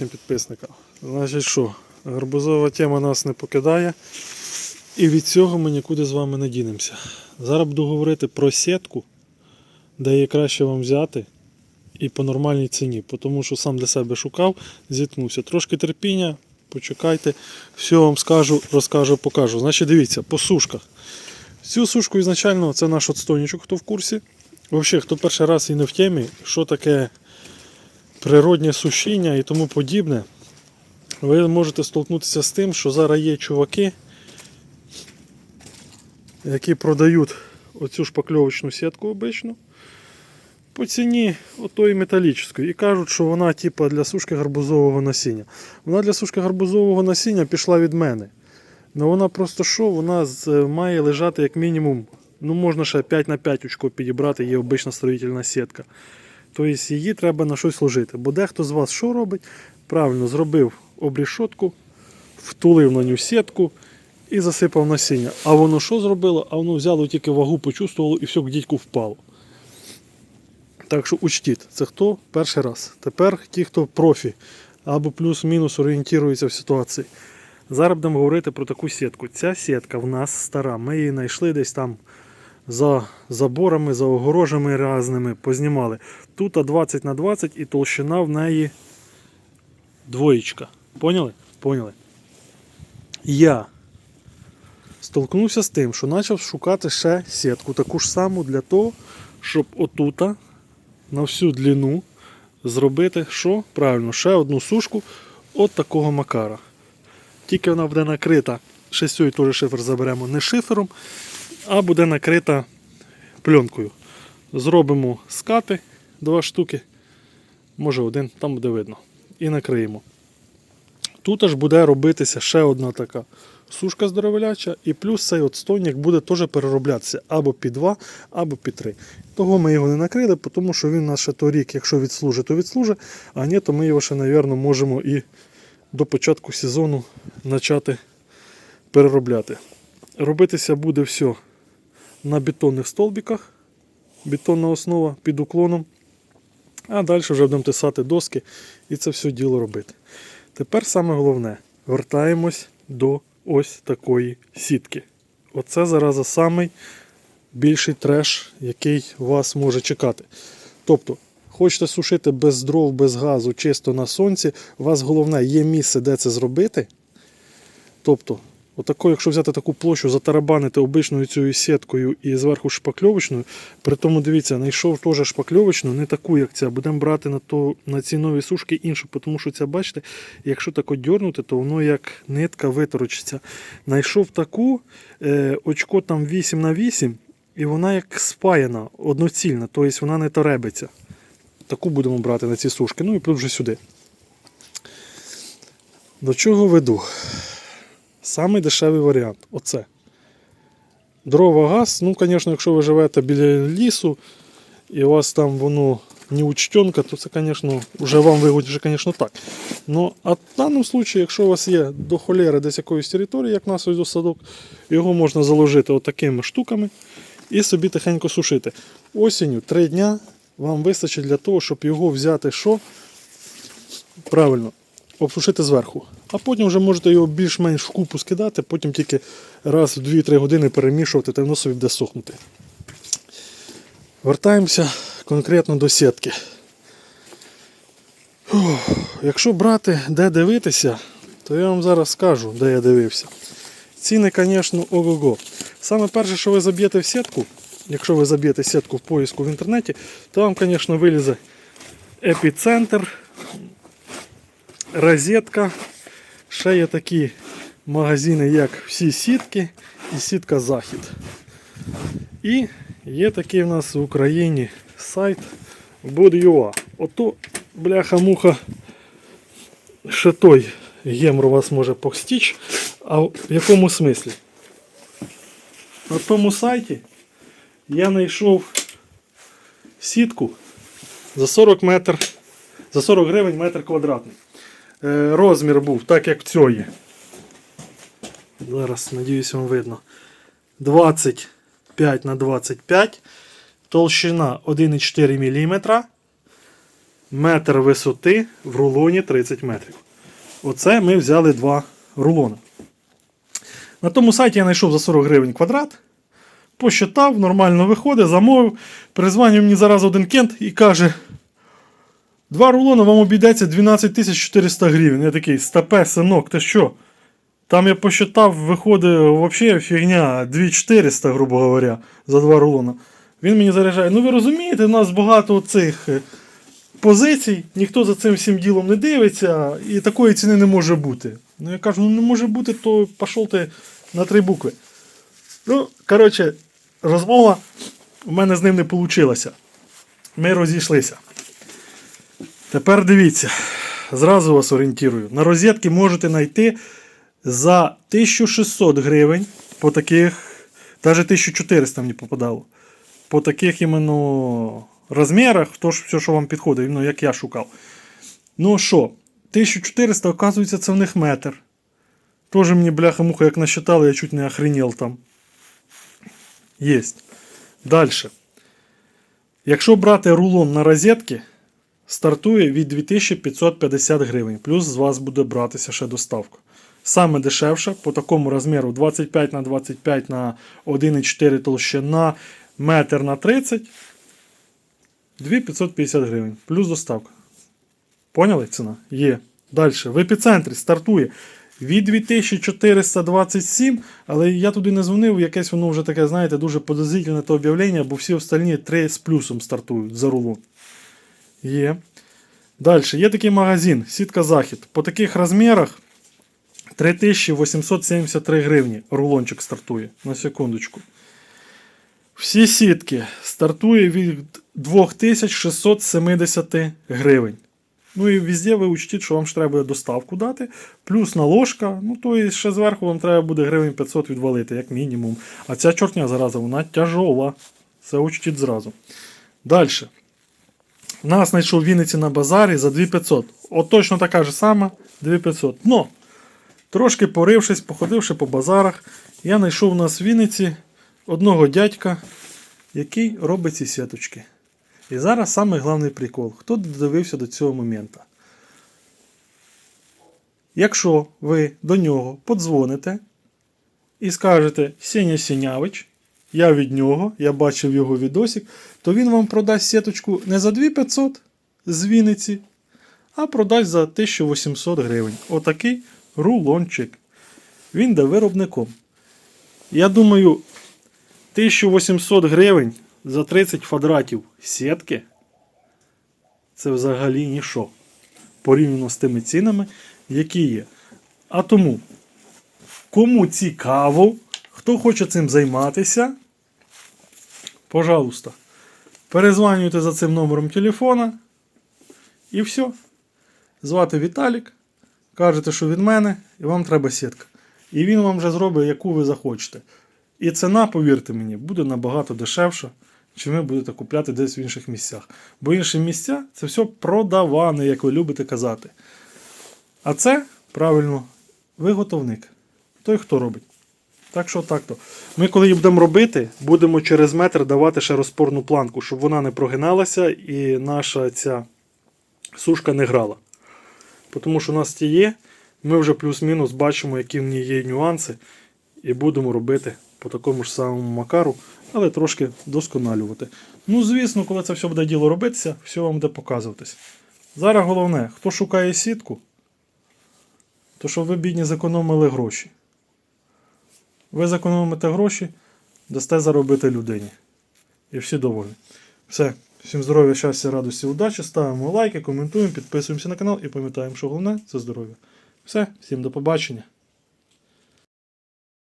Вітаю, шановні друзі, вітаю всім підписникам. Значить що, гарбузова тема нас не покидає, і від цього ми нікуди з вами не дінемося. Зараз буду говорити про сітку, де її краще вам взяти і по нормальній ціні, тому що сам для себе шукав, зіткнувся. Трошки терпіння, почекайте, все вам скажу, розкажу, покажу. Значить, дивіться, по сушках. Цю сушку ізначально це наш отстойничок, хто в курсі. Взагалі, хто перший раз і не в темі, що таке природнє сушіння і тому подібне, ви можете столкнутися з тим, що зараз є чуваки, які продають оцю шпакльовочну сітку обичну по ціні отої металічної і кажуть, що вона типа для сушки гарбузового насіння. Вона для сушки гарбузового насіння пішла від мене. Ну вона просто що, вона з- має лежати як мінімум, ну можна ще 5 на 5 очко підібрати, є обична строїтельна сітка. Тобто її треба на щось ложити. Бо дехто з вас що робить? Правильно зробив обрішотку, втулив на ню сітку і засипав насіння. А воно що зробило? А воно взяло тільки вагу, почувствувало і все к дідьку впало. Так що учтіть, це хто перший раз. Тепер ті, хто профі або плюс-мінус орієнтується в ситуації. Зараз будемо говорити про таку сітку. Ця сітка в нас стара. Ми її знайшли десь там за заборами, за огорожами різними, познімали. Тут 20 на 20 і толщина в неї двоєчка. Поняли? Поняли. Я столкнувся з тим, що почав шукати ще сітку, таку ж саму для того, щоб отута на всю длину зробити що? Правильно, ще одну сушку от такого макара. Тільки вона буде накрита, ще цієї теж шифер заберемо не шифером, а буде накрита пленкою. Зробимо скати два штуки, може один, там буде видно. І накриємо. Тут аж буде робитися ще одна така сушка здоровеляча, і плюс цей отстойник буде теж перероблятися або під 2, або під 3. Того ми його не накрили, тому що він наш ще торік, якщо відслужить, то відслужить, а ні, то ми його ще, мабуть, можемо і до початку сезону почати переробляти. Робитися буде все на бетонних столбиках, бетонна основа під уклоном. А далі вже будемо тисати доски і це все діло робити. Тепер саме головне, вертаємось до ось такої сітки. Оце зараза самий більший треш, який вас може чекати. Тобто, хочете сушити без дров, без газу, чисто на сонці, у вас головне є місце, де це зробити. Тобто, отако, якщо взяти таку площу, затарабанити обичною цією сіткою і зверху шпакльовочною, при тому дивіться, знайшов теж шпакльовочну, не таку, як ця. Будемо брати на то, на ці нові сушки іншу, тому що ця, бачите, якщо так дьорнути, то воно як нитка виторочиться. Знайшов таку, е, очко там 8 на 8 і вона як спаяна, одноцільна, тобто вона не торебиться. Таку будемо брати на ці сушки. Ну і плюс вже сюди. До чого веду? Самий дешевий варіант. Оце. Дрова газ, ну, звісно, якщо ви живете біля лісу і у вас там воно не учтенка, то це, звісно, вже вам вигодить, звісно, так. Ну, а в даному випадку, якщо у вас є до холєри десь якоїсь території, як нас ось садок, його можна заложити отакими штуками і собі тихенько сушити. Осінню 3 дня вам вистачить для того, щоб його взяти що? Правильно, обсушити зверху. А потім вже можете його більш-менш в купу скидати, потім тільки раз в 2-3 години перемішувати, та воно собі буде сохнути. Вертаємося конкретно до сітки. Якщо брати, де дивитися, то я вам зараз скажу, де я дивився. Ціни, звісно, ого-го. Саме перше, що ви заб'єте в сітку, якщо ви заб'єте сітку в поиску в інтернеті, то вам, звісно, вилізе епіцентр, розетка. Ще є такі магазини, як всі сітки і сітка Захід. І є такий в нас в Україні сайт Буд.ua. Ото, бляха-муха, ще той гемор вас може постіч. А в якому смислі? На тому сайті я знайшов сітку за 40 метр, за 40 гривень метр квадратний. Е, розмір був, так як в цієї. Зараз, надіюсь, вам видно. 25 на 25. Толщина 1,4 мм. метр висоти в рулоні 30 метрів. Оце ми взяли два рулони. На тому сайті я знайшов за 40 гривень квадрат. Посчитав, нормально виходить, замовив. Перезвонив мені зараз один кент і каже: Два рулони вам обійдеться 12 400 гривень. Я такий, стапе, синок, ти що? Там я посчитав, виходить взагалі фігня 2400, грубо говоря, за два рулона. Він мені заряджає. Ну ви розумієте, у нас багато цих е, позицій, ніхто за цим всім ділом не дивиться, і такої ціни не може бути. Ну я кажу, ну не може бути, то пішов ти на три букви. Ну, коротше, розмова у мене з ним не вийшла. Ми розійшлися. Тепер дивіться, зразу вас орієнтую. На розетки можете знайти за 1600 гривень по таких, навіть 1400 мені попадало. По таких іменно розмірах, то ж все, що вам підходить, ну, як я шукав. Ну що, 1400, оказується, це в них метр. Тоже мені бляха-муха, як насчитали, я чуть не охренел там. Єсть. Далі. Якщо брати рулон на розетки, стартує від 2550 гривень. Плюс з вас буде братися ще доставка. Саме дешевше по такому розміру 25 на 25 на 1,4 толщина, метр на 30. 2550 гривень. Плюс доставка. Поняли ціна? Є. Далі. В епіцентрі стартує від 2427, але я туди не дзвонив, якесь воно вже таке, знаєте, дуже подозрительне то об'явлення, бо всі остальні 3 з плюсом стартують за рулон. Є. Далі, є такий магазин, сітка Захід. По таких розмірах 3873 гривні рулончик стартує. На секундочку. Всі сітки стартує від 2670 гривень. Ну і везде ви учтіть, що вам ще треба буде доставку дати, плюс наложка, ну то і ще зверху вам треба буде гривень 500 відвалити, як мінімум. А ця чортня зараза, вона тяжола. Це учтіть зразу. Далі. Нас знайшов в Вінниці на базарі за 2500. От точно така ж сама 2500. Но, трошки порившись, походивши по базарах, я знайшов у нас в Вінниці одного дядька, який робить ці сіточки. І зараз самий головний прикол. Хто додивився до цього моменту? Якщо ви до нього подзвоните і скажете Сеня Сінявич, я від нього, я бачив його відосик, то він вам продасть сіточку не за 2500 з Вінниці, а продасть за 1800 гривень. Отакий рулончик. Він де виробником. Я думаю, 1800 гривень за 30 квадратів сітки це взагалі ніщо. Порівняно з тими цінами, які є. А тому, кому цікаво, хто хоче цим займатися, пожалуйста, перезванюйте за цим номером телефона. І все. Звати Віталік. Кажете, що від мене, і вам треба сітка. І він вам вже зробить, яку ви захочете. І ціна, повірте мені, буде набагато дешевша, чим ви будете купляти десь в інших місцях. Бо інші місця це все продаване, як ви любите казати. А це, правильно, виготовник. Той, хто робить. Так що так то. Ми, коли її будемо робити, будемо через метр давати ще розпорну планку, щоб вона не прогиналася і наша ця сушка не грала. Тому що у нас ті є, ми вже плюс-мінус бачимо, які в ній є нюанси, і будемо робити по такому ж самому макару, але трошки досконалювати. Ну, звісно, коли це все буде діло робитися, все вам буде показуватись. Зараз головне, хто шукає сітку, то щоб ви бідні зекономили гроші. Ви зекономите гроші, дасте заробити людині. І всі доволі. Все. Всім здоров'я, щастя, радості, удачі. Ставимо лайки, коментуємо, підписуємося на канал і пам'ятаємо, що головне це здоров'я. Все, всім до побачення.